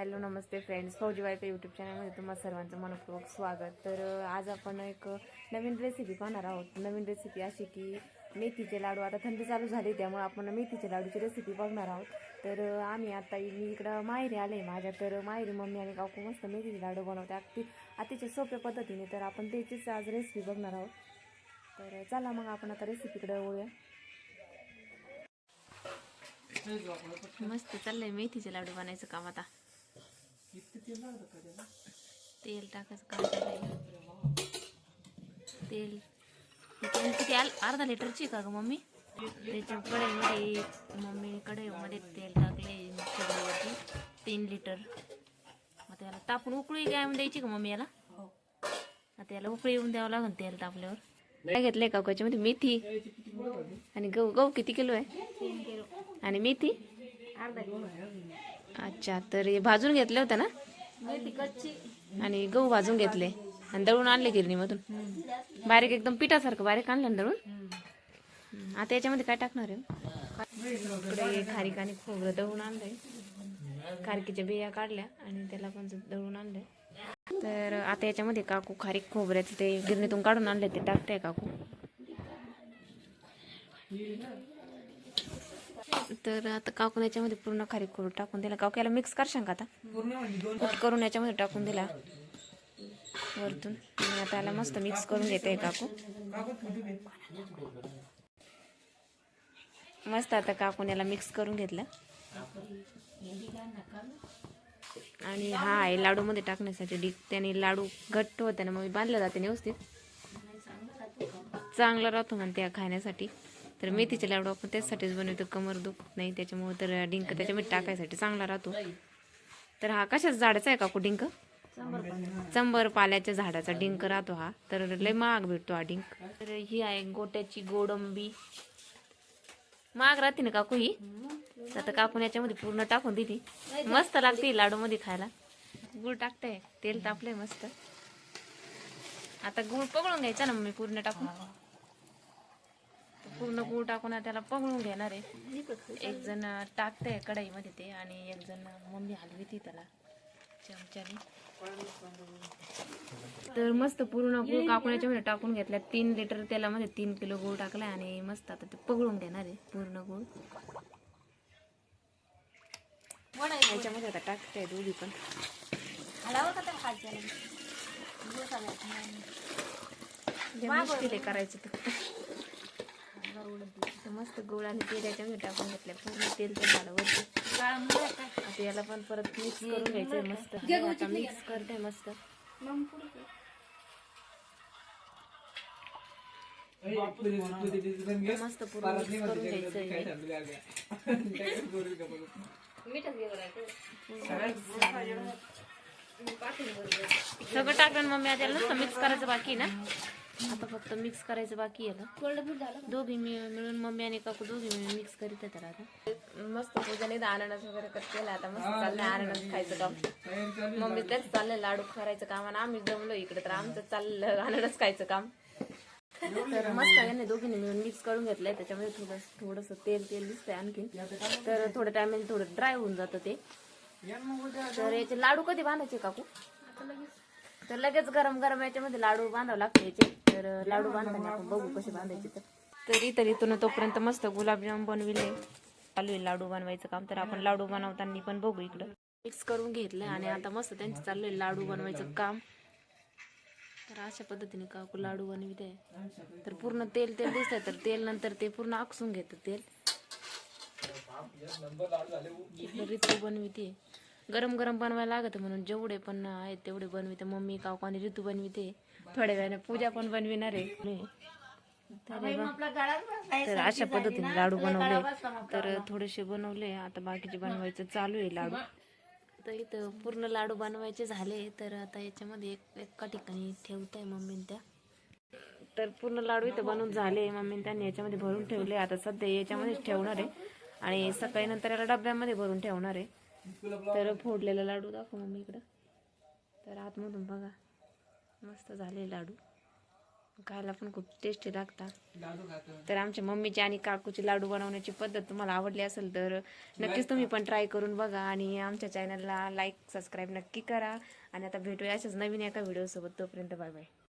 Hello नमस्ते friends. फौजी वायफे YouTube चॅनलमध्ये तुम्हाला सर्वांचं मनपूर्वक स्वागत. तर आज आपण एक नवीन रेसिपी पाहणार आहोत. नवीन रेसिपी अशी की मेथीचे लाडू. आता थंडी चालू झाली त्यामुळे आपण मेथीच्या लाडूची रेसिपी बघणार आहोत. तर आम्ही आता मी इकडं माहेरी आले माझ्या. तर माहेरी मम्मी आणि काकू मस्त मेथीचे लाडू बनवते अगदी अतिशय सोप्या पद्धतीने. तर आपण त्याचीच आज रेसिपी बघणार आहोत. तर चला मग आपण आता रेसिपीकडे वळूया. मस्त चाललंय मेथीचे लाडू बनायचं काम आता. तेल टाकायचं काम चाललंय तेल. तेल किती अर्धा लिटरची का ग मम्मी? त्याच्या कढईमध्ये मम्मी कढईमध्ये तेल टाकले सगळ्यावरती तीन लिटर. मग त्याला तापून उकळी काय द्यायची का मम्मी याला? आता याला उकळी येऊन द्यावं लागेल तेल तापल्यावर. काय घेतलंय का मध्ये मेथी. आणि गहू गहू किती किलो आहे? आणि मेथी? अर्धा किलो. अच्छा तर हे भाजून घेतले होते ना? आणि गहू भाजून घेतले. आणि दळून आणले गिरणीमधून. बारीक एकदम पिठासारखं बारीक आणलं ना दळून? आता याच्यामध्ये काय टाकणार आहे? इकडे खारीक आणि खोबरं दळून आणलंय. खारकीच्या बिया काढल्या आणि त्याला पण दळून आणलंय. तर आता याच्यामध्ये काकू खारीक खोबऱ्याचे ते गिरणीतून काढून आणले ते टाकते काकू. तर आता काकून याच्यामध्ये पूर्ण खारीक खोबरं टाकून दिला. काकू याला मिक्स करशाल का आता? कट करून याच्यामध्ये टाकून दिला. वरतून. आता याला मस्त मिक्स करून घेते काकू. मस्त आता काकून याला मिक्स करून घेतलं. आणि हा आहे लाडूमध्ये टाकण्यासाठी डिक त्याने लाडू घट्ट होते ना मग मी बांधलं जाते व्यवस्थित. चांगला राहतो म्हणते खाण्यासाठी. तर मेथीचे लाडू आपण त्याचसाठीच बनवतो. कमर दुखत नाही त्याच्यामुळे तर डिंक त्याच्यामध्ये टाकायसाठी चांगला राहतो. तर हा कशाच झाडाचा आहे काकू डिंक? चंबर पाल्याच्या झाडाचा डिंक राहतो हा. तर लय महाग भेटतो हा डिंक. तर ही आहे गोट्याची गोडंबी. महाग राहते ना काकू ही? आता काकून याच्यामध्ये पूर्ण टाकून दिली. मस्त लागते लाडू मध्ये खायला. गुळ टाकते. तेल तापलंय मस्त. आता गुळ पकडून घ्यायचा ना मी पूर्ण टाकून. पूर्ण गुळ टाकून त्याला पगळून घेणार आहे. एक जण टाकते कढईमध्ये ते आणि एक जण मम्मी हलवी ती त्याला चमच्याने. तर मस्त पूर्ण गुळ काकून याच्यामध्ये टाकून घेतला तीन लिटर तेलामध्ये तीन किलो गुळ टाकला आणि मस्त आता ते पगळून घेणार आहे पूर्ण गुळ. याच्यामध्ये आता टाकते दोघी पण. जे मुश्किल आहे करायचं तर तर मस्त गुळ आणि तेल याच्यामध्ये टाकून घेतलं पूर्ण तेल ते झालं वरती आता याला पण परत मिक्स करून घ्यायचंय मस्त. आता मिक्स करते मस्त. मस्त पूर्ण मिक्स करून सगळं टाकलं मम्मी आता नुसतं मिक्स करायचं बाकी ना? आता फक्त मिक्स करायचं बाकी आहे याला दोघी मिळ- मिळून मम्मी आणि काकू दोघी मिळून मिक्स करीत आहेत आता. मस्त पूजाने अननस वगैरे कट केला आता मस्त चाललंय अननस खायचं काम. मम्मी तेच चाललंय लाडू करायचं काम आणि आम्ही जमलो इकडे तर आमचं चाललं अननस खायचं काम. तर मस्त याने दोघींनी मिळून मिक्स करून घेतलंय त्याच्यामध्ये थोडं थोडंसं तेल तेल दिसतंय आणखी तर थोड्या टायमाने थोडं ड्राय होऊन जातं ते. तर याचे लाडू कधी बांधायचे काकू? तर लगेच गरम गरम याच्यामध्ये लाडू बांधावं लागते याचे. तर लाडू बांधताना आपण बघू कसे बांधायचे तर. तरी तरी इथून तोपर्यंत मस्त गुलाबजाम बनविले. चालू आहे लाडू बनवायचं काम. तर आपण लाडू बनवताना पण बघू इकडं. मिक्स करून घेतलं आणि आता मस्त त्यांचं चाललंय लाडू बनवायचं काम. तर अशा पद्धतीने काकू लाडू बनविते. तर पूर्ण तेल तेल दिसतंय तर तेल नंतर ते पूर्ण आकसून घेतं तेल. इकडं ऋतू बनविते. गरम गरम बनवायला लागत म्हणून जेवढे पण आहेत तेवढे बनविते. मम्मी काकू आणि ऋतू बनविते. थोड्या वेळाने पूजा पण बनविणार आहे. तर तर अशा पद्धतीने लाडू बनवले. तर थोडेसे बनवले. आता बाकीचे बनवायचं चालू आहे लाडू. तर इथं पूर्ण लाडू बनवायचे झाले. तर आता याच्यामध्ये एक एका ठिकाणी ठेवताय मम्मीने त्या. तर पूर्ण लाडू इथं बनवून झाले. मम्मीने त्यांनी याच्यामध्ये भरून ठेवले. आता सध्या याच्यामध्येच ठेवणार आहे. आणि सकाळी नंतर याला डब्यामध्ये भरून ठेवणार आहे. तर फोडलेला लाडू दाखव मम्मी इकडं. तर आतमधून बघा मस्त झाले लाडू. खायला पण खूप टेस्टी लागतात. तर आमच्या मम्मीची आणि काकूची लाडू बनवण्याची पद्धत तुम्हाला आवडली असेल तर नक्कीच तुम्ही पण ट्राय करून बघा आणि आमच्या चॅनलला लाईक सबस्क्राईब नक्की करा. आणि आता भेटूया अशाच नवीन एका व्हिडिओसोबत तोपर्यंत बाय बाय